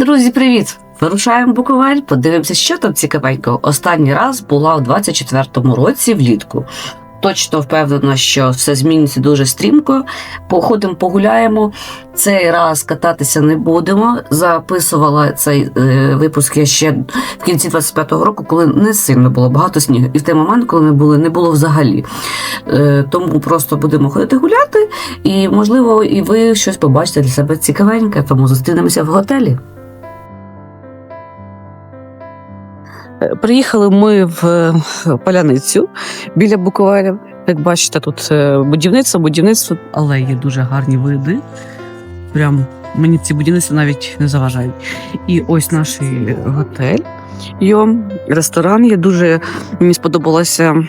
Друзі, привіт! Вирушаємо Буковель, подивимося, що там цікавенького. Останній раз була у 24-му році влітку. Точно впевнена, що все зміниться дуже стрімко. Походимо, погуляємо. Цей раз кататися не будемо. Записувала цей е, випуск я ще в кінці 25-го року, коли не сильно було багато снігу. І в той момент, коли не було, не було взагалі. Е, тому просто будемо ходити гуляти, і можливо, і ви щось побачите для себе цікавеньке. Тому зустрінемося в готелі. Приїхали ми в е, Поляницю біля Буковеля. Як бачите, тут е, будівництво, будівництво, але є дуже гарні види. Прям мені ці будівництва навіть не заважають. І ось наш готель. Йо ресторан є дуже мені сподобалося.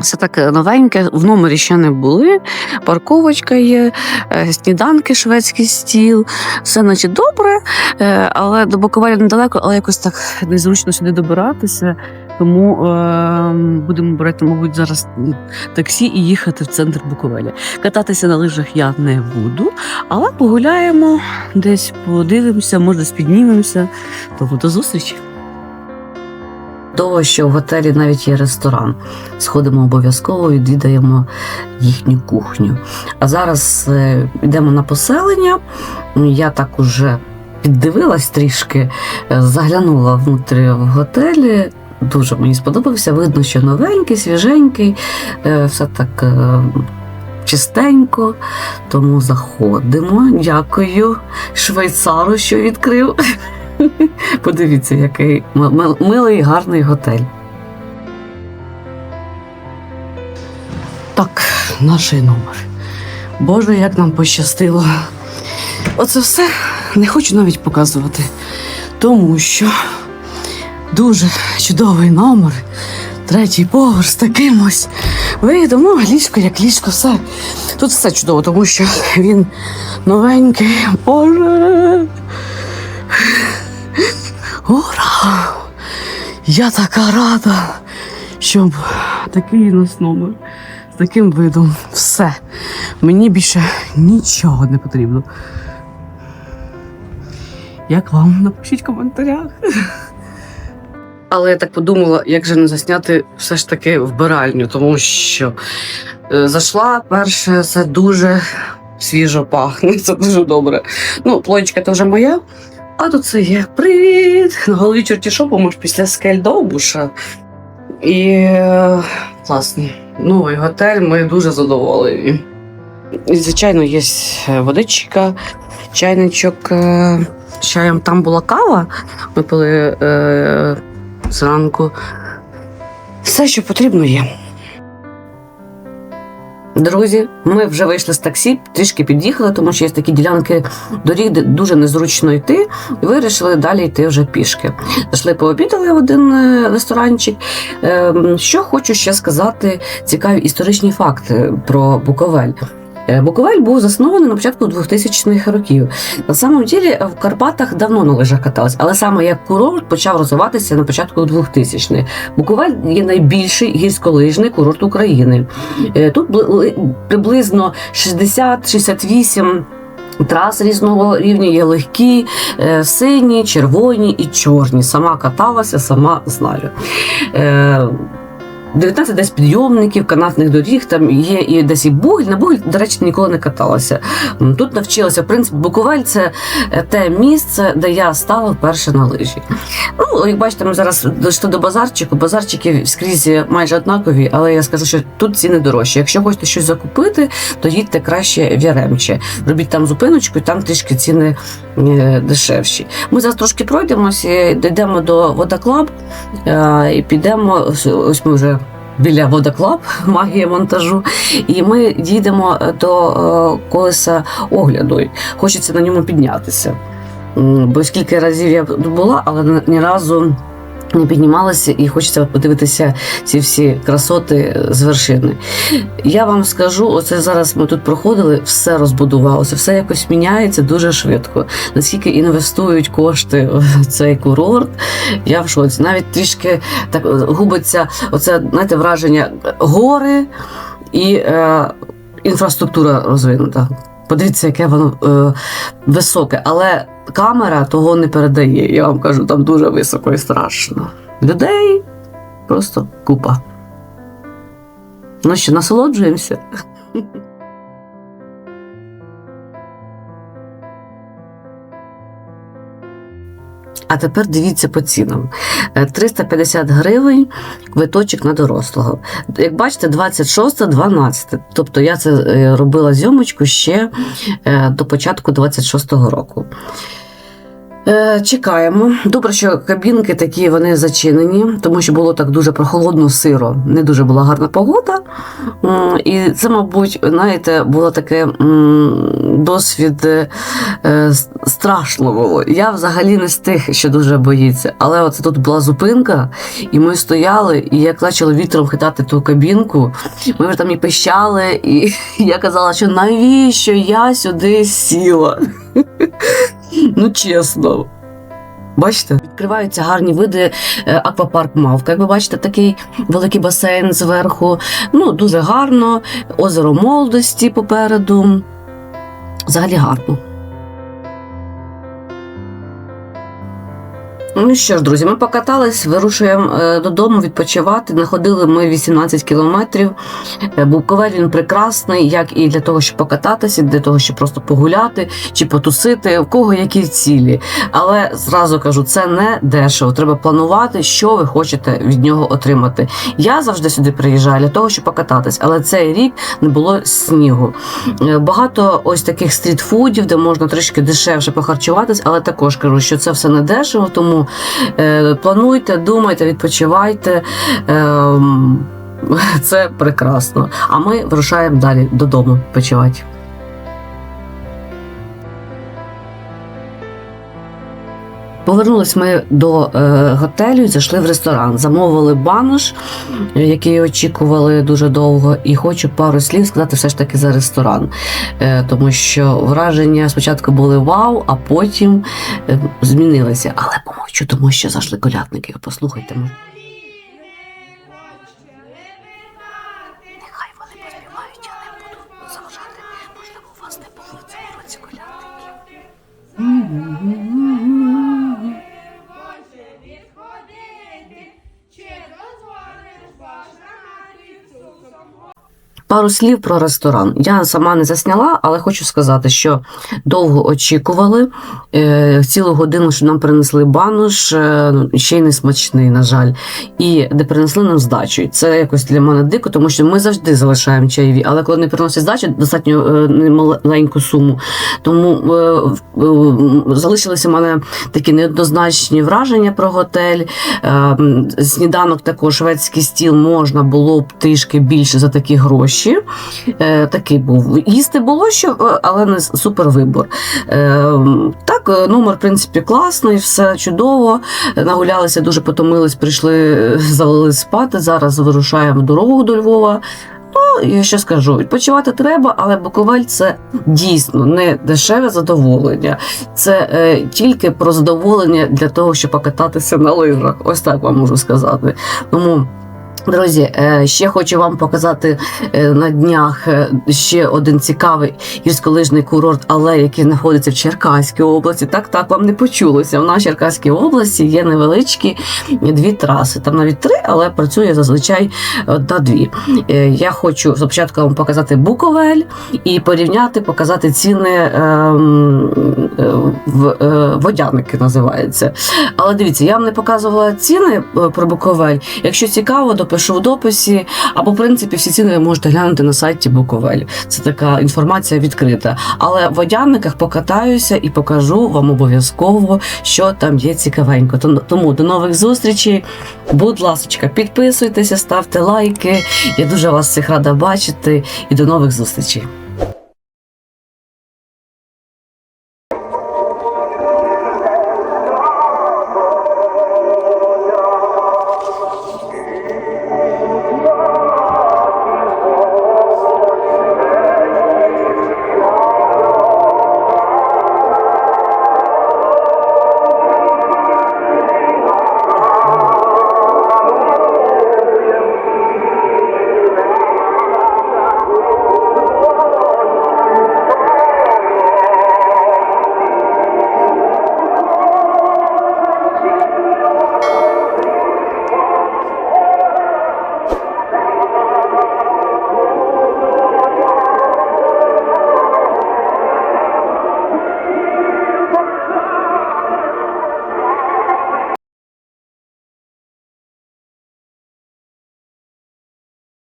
Все таке новеньке, в номері ще не були. Парковочка є, е, сніданки, шведський стіл, все наче добре. Е, але до Буковеля недалеко, але якось так незручно сюди добиратися. Тому е, будемо брати, мабуть, зараз таксі і їхати в центр Буковеля. Кататися на лижах я не буду, але погуляємо, десь подивимося, може, спіднімемося. Тому до зустрічі. Того, що в готелі навіть є ресторан. Сходимо обов'язково, відвідаємо їхню кухню. А зараз е, йдемо на поселення. Я так уже піддивилась трішки, е, заглянула внутрі в готелі. Дуже мені сподобався. Видно, що новенький, свіженький, е, все так чистенько. Тому заходимо. Дякую швейцару, що відкрив. Подивіться, який милий гарний готель. Так, наш номер. Боже, як нам пощастило. Оце все не хочу навіть показувати, тому що дуже чудовий номер, третій поверх з таким ось видом. Ну, ліжко як ліжко, все. Тут все чудово, тому що він новенький. Боже. Ура! Я така рада, щоб такий нас номер з таким видом. Все. Мені більше нічого не потрібно. Як вам? Напишіть в коментарях. Але я так подумала, як же не засняти все ж таки вбиральню, тому що е, зайшла перше, це дуже свіжо пахне, це дуже добре. Ну, плоєчка це вже моя. А тут це є привіт! На голові чорті шопу, ж після скель довбуша. І е, класний. Новий готель, ми дуже задоволені. І, звичайно, є водичка, чайничок е, чаєм. Там була кава. Ми пили е, зранку. Все, що потрібно, є. Друзі, ми вже вийшли з таксі, трішки під'їхали, тому що є такі ділянки доріг, де дуже незручно йти, і вирішили далі йти вже пішки. Зайшли пообідали в один е, ресторанчик. Ем, Що хочу ще сказати, цікаві історичні факти про Буковель. Е, Буковель був заснований на початку 2000-х років. На самом ділі в Карпатах давно на лижах катались, але саме як курорт почав розвиватися на початку 2000-х. Буковель є найбільший гірськолижний курорт України. Е, Тут бли- приблизно 60-68 трас різного рівня є легкі, е, сині, червоні і чорні. Сама каталася, сама знаю. Е, 19 десь підйомників, канатних доріг, там є і десь і бугль. На бугль, до речі, ніколи не каталася. Тут навчилася, в принципі, Буковель це е, те місце, де я стала вперше на лижі. Ну, як бачите, ми зараз дійшли до базарчику. Базарчики скрізь майже однакові, але я скажу, що тут ціни дорожчі. Якщо хочете щось закупити, то їдьте краще в Яремче. Робіть там зупиночку, і там трішки ціни е, дешевші. Ми зараз трошки пройдемося, дійдемо до водоклаб е, і підемо. Ось ми вже. Біля водоклаб, магія монтажу, і ми дійдемо до е, колеса огляду. Хочеться на ньому піднятися. Бо скільки разів я була, але ні разу не піднімалася, і хочеться подивитися ці всі красоти з вершини. Я вам скажу, оце зараз ми тут проходили, все розбудувалося, все якось міняється дуже швидко. Наскільки інвестують кошти в цей курорт, я в шоці. Навіть трішки так губиться оце знаєте, враження гори і е, інфраструктура розвинута. Подивіться, яке воно е, високе, але камера того не передає. Я вам кажу, там дуже високо і страшно. Людей просто купа. Ну що, насолоджуємося? А тепер дивіться по цінам. Е, 350 гривень квиточок на дорослого. Як бачите, 26 12 Тобто я це е, робила зйомочку ще е, до початку 26-го року. Е, Чекаємо. Добре, що кабінки такі вони зачинені, тому що було так дуже прохолодно, сиро. Не дуже була гарна погода. І це, мабуть, знаєте, було таке досвід е, е, с- страшно було. Я взагалі не з тих, що дуже боїться. Але оце тут була зупинка, і ми стояли, і як почало вітром хитати ту кабінку, ми вже там і пищали, і я казала, що навіщо я сюди сіла? Ну, чесно. Бачите, відкриваються гарні види е, аквапарк Мавка. Як ви бачите, такий великий басейн зверху. Ну, дуже гарно. Озеро молодості попереду. Взагалі гарно. Ну що ж, друзі, ми покатались, вирушуємо е, додому відпочивати. Находили ми 18 кілометрів. Е, Буковель він прекрасний, як і для того, щоб покататися, для того, щоб просто погуляти чи потусити, в кого які цілі. Але зразу кажу, це не дешево. Треба планувати, що ви хочете від нього отримати. Я завжди сюди приїжджаю для того, щоб покататись, але цей рік не було снігу. Е, Багато ось таких стрітфудів, де можна трішки дешевше похарчуватись, але також кажу, що це все не дешево, тому плануйте, думайте, відпочивайте. Е, це прекрасно. А ми вирушаємо далі додому відпочивати. Повернулись ми до е, готелю і зайшли в ресторан. Замовили банош, який очікували дуже довго, і хочу пару слів сказати все ж таки за ресторан. Е, тому що враження спочатку були вау, а потім е, змінилися. Але помовчу, тому що зайшли колядники. Послухайте. Нехай вони поспівають, я не буду заважати. Можливо, у вас не було році колядників. Пару слів про ресторан. Я сама не засняла, але хочу сказати, що довго очікували. Е, цілу годину що нам принесли бануш, е, ще й не смачний, на жаль. І де принесли нам здачу. Це якось для мене дико, тому що ми завжди залишаємо чайові, але коли не приносять здачу, достатньо е, маленьку суму. Тому залишилися в мене такі неоднозначні враження про готель. Сніданок також шведський стіл можна було б трішки більше за такі гроші. Е, Такий був. Їсти було що, е, але не супер вибор. Е, Так, е, номер, в принципі, класний, все чудово. Е, Нагулялися, дуже потомились, прийшли, завалили спати. Зараз вирушаємо дорогу до Львова. Ну, я що скажу, відпочивати треба, але Буковель це дійсно не дешеве задоволення. Це е, тільки про задоволення для того, щоб покататися на лижах. Ось так вам можу сказати. Тому. Друзі, е, ще хочу вам показати е, на днях е, ще один цікавий гірськолижний курорт, але який знаходиться в Черкаській області. Так, так вам не почулося. В нашій Черкаській області є невеличкі дві траси. Там навіть три, але працює зазвичай одна дві. Я хочу спочатку вам показати Буковель і порівняти, показати ціни в водяники називається. Але дивіться, я вам не показувала ціни про Буковель. Якщо цікаво, допишу в дописі. Або, в принципі, всі ціни ви можете глянути на сайті Буковель. Це така інформація відкрита. Але в одягниках покатаюся і покажу вам обов'язково, що там є цікавенько. Тому до нових зустрічей. Будь ласка, підписуйтеся, ставте лайки. Я дуже вас всіх рада бачити і до нових зустрічей.